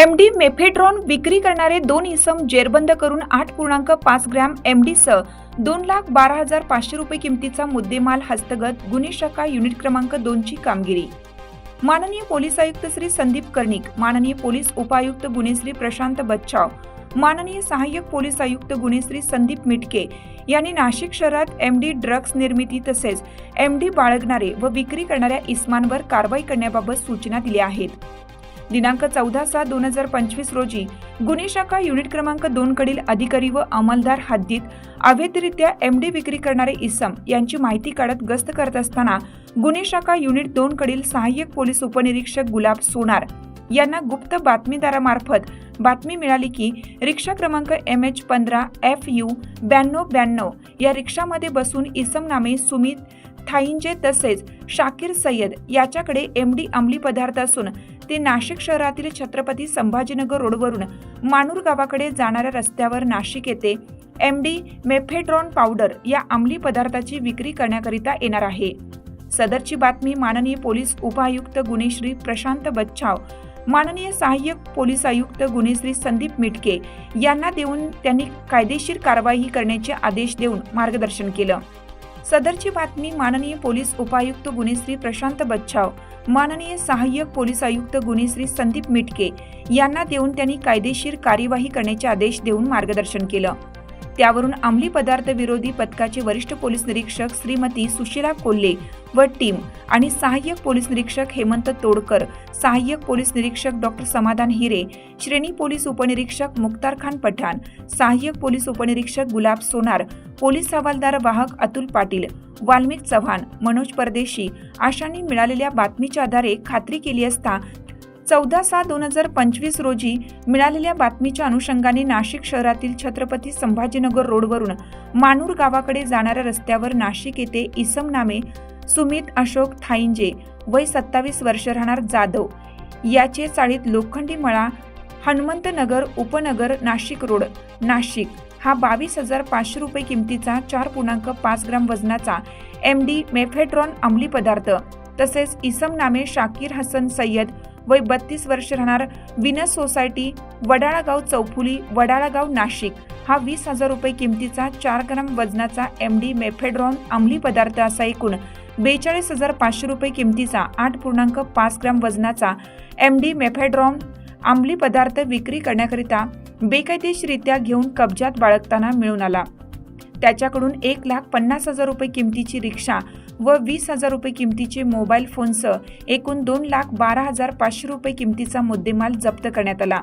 M D mephedrone विक्री करणारे दोन इसम जेरबंद करून आठ पूर्णांक पाच ग्रॅम एम डीसह दोन लाख बारा हजार पाचशे रुपये किमतीचा मुद्देमाल हस्तगत गुन्हे शाखा युनिट क्रमांक दोनची कामगिरी. माननीय पोलीस आयुक्त श्री संदीप कर्णिक माननीय पोलीस उपायुक्त गुन्हे श्री प्रशांत बच्चाव माननीय सहाय्यक पोलीस आयुक्त गुन्हे श्री संदीप मिटके यांनी नाशिक शहरात एम डी ड्रग्ज निर्मिती तसेच एम डी बाळगणारे व विक्री करणाऱ्या इस्मांवर कारवाई करण्याबाबत सूचना दिल्या आहेत. दिनांक चौदा सात दोन हजार पंचवीस रोजी गुन्हे शाखा युनिट क्रमांक दोन कडील अधिकारी व अंमलदार हद्दीत अवैधरित्या एम डी विक्री करणारे इसम यांची माहिती काढत गस्त करत असताना गुन्हे शाखा युनिट दोन कडील सहाय्यक पोलीस उपनिरीक्षक गुलाब सोनार यांना गुप्त बातमीदारामार्फत बातमी मिळाली की रिक्षा क्रमांक एम एच पंधरा एफ यू ब्याण्णव ब्याण्णव या रिक्षामध्ये बसून इसम नामे सुमित थाईंजे तसेच शाकीर सय्यद याच्याकडे एम डी अंमली पदार्थ असून ते नाशिक शहरातील छत्रपती संभाजीनगर रोडवरून मानूर गावाकडे जाणाऱ्या रस्त्यावर नाशिक येथे एम डी मेफेड्रॉन पावडर या अंमली पदार्थाची विक्री करण्याकरिता येणार आहे. सदरची बातमी माननीय पोलीस उपायुक्त गुन्हेश्री प्रशांत बच्छाव माननीय सहाय्यक पोलीस आयुक्त गुन्हेश्री संदीप मिटके यांना देऊन त्यांनी कायदेशीर कारवाई करण्याचे आदेश देऊन मार्गदर्शन केलं. सदरची बातमी माननीय पोलीस उपायुक्त गुणेश्री प्रशांत बच्छाव माननीय सहाय्यक पोलीस आयुक्त गुणेश्री संदीप मिटके यांना देऊन त्यांनी कायदेशीर कार्यवाही करण्याचे आदेश देऊन मार्गदर्शन केलं. त्यावरून अंमली पदार्थ विरोधी पथकाचे वरिष्ठ पोलीस निरीक्षक श्रीमती सुशीला कोल्हे व टीम आणि सहाय्यक पोलीस निरीक्षक हेमंत तोडकर सहाय्यक पोलीस निरीक्षक डॉक्टर समाधान हिरे श्रेणी पोलीस उपनिरीक्षक मुक्तार खान पठाण सहाय्यक पोलीस उपनिरीक्षक गुलाब सोनार पोलीस हवालदार वाहक अतुल पाटील वाल्मिक चव्हाण मनोज परदेशी आशांनी मिळालेल्या बातमीच्या आधारे खात्री केली असता चौदा सहा दोन हजार पंचवीस रोजी मिळालेल्या बातमीच्या अनुषंगाने नाशिक शहरातील छत्रपती संभाजीनगर रोडवरून मानूर गावाकडे जाणाऱ्या रस्त्यावर नाशिक येथे इसम नामे सुमित अशोक थाईंजे वय सत्तावीस वर्ष राहणार जाधव. याचे चाळीत लोखंडी मळा हनुमंतनगर उपनगर नाशिक रोड. नाशिक हा बावीस हजार पाचशे रुपये किमतीचा चार पूर्णांक पाच ग्राम वजनाचा एम डी मेफेड्रॉन अंमली पदार्थ. तसेच इसम नामे शाकीर हसन सय्यद वय बत्तीस वर्ष राहणार विनस सोसायटी वडाळागाव चौफुली वडाळागाव नाशिक. हा वीस हजार रुपये किमतीचा चार ग्राम वजनाचा एम डी मेफेड्रॉन अंमली पदार्थ असा एकूण बेचाळीस हजार पाचशे रुपये किमतीचा आठ पूर्णांक पाच ग्राम वजनाचा एम डी मेफेड्रॉन अंमली पदार्थ विक्री करण्याकरिता बेकायदेशीरित्या घेऊन कब्जात बाळगताना मिळून आला. त्याच्याकडून एक लाख पन्नास हजार रुपये किमतीची रिक्षा व वीस हजार रुपये किमतीचे मोबाईल फोनसह एकूण दोन लाख बारा हजार पाचशे रुपये किमतीचा मुद्देमाल जप्त करण्यात आला.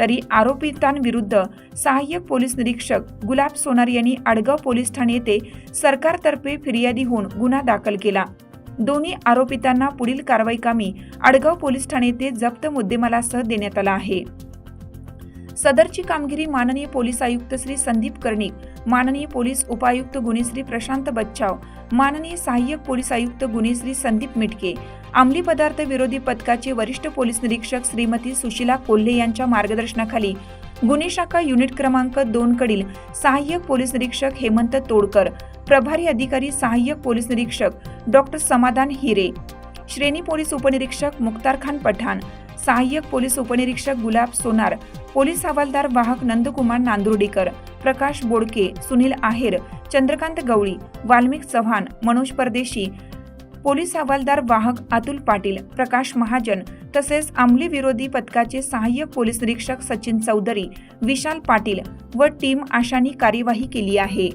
तरी आरोपितांविरुद्ध सहाय्यक पोलीस निरीक्षक गुलाब सोनार यांनी आडगाव पोलीस ठाणे येथे सरकारतर्फे फिर्यादी होऊन गुन्हा दाखल केला. दोन्ही आरोपितांना पुढील कारवाई कामी आडगाव पोलीस ठाणे येथे जप्त मुद्देमालासह देण्यात आला आहे. सदरची कामगिरी माननीय पोलीस आयुक्त श्री संदीप कर्णिक माननीय पोलीस उपायुक्त गुन्हे श्री प्रशांत बच्चाव माननीय सहाय्यक पोलीस आयुक्त गुन्हे श्री संदीप मिटके अंमली पदार्थ विरोधी पथकाचे वरिष्ठ पोलीस निरीक्षक श्रीमती सुशीला कोल्हे यांच्या मार्गदर्शनाखाली गुन्हे शाखा युनिट क्रमांक दोन कडील सहाय्यक पोलीस निरीक्षक हेमंत तोडकर प्रभारी अधिकारी सहाय्यक पोलीस निरीक्षक डॉक्टर समाधान हिरे श्रेणी पोलीस उपनिरीक्षक मुक्तार खान पठाण सहाय्यक पोलीस उपनिरीक्षक गुलाब सोनार पोलीस हवालदार वाहक नंदकुमार नांदुर्डीकर प्रकाश बोडके सुनील आहेर चंद्रकांत गवळी वाल्मिक चव्हाण मनोज परदेशी पोलीस हवालदार वाहक अतुल पाटील प्रकाश महाजन तसेच अंमली विरोधी पथकाचे सहाय्यक पोलीस निरीक्षक सचिन चौधरी विशाल पाटील व टीम आशांनी कार्यवाही केली आहे.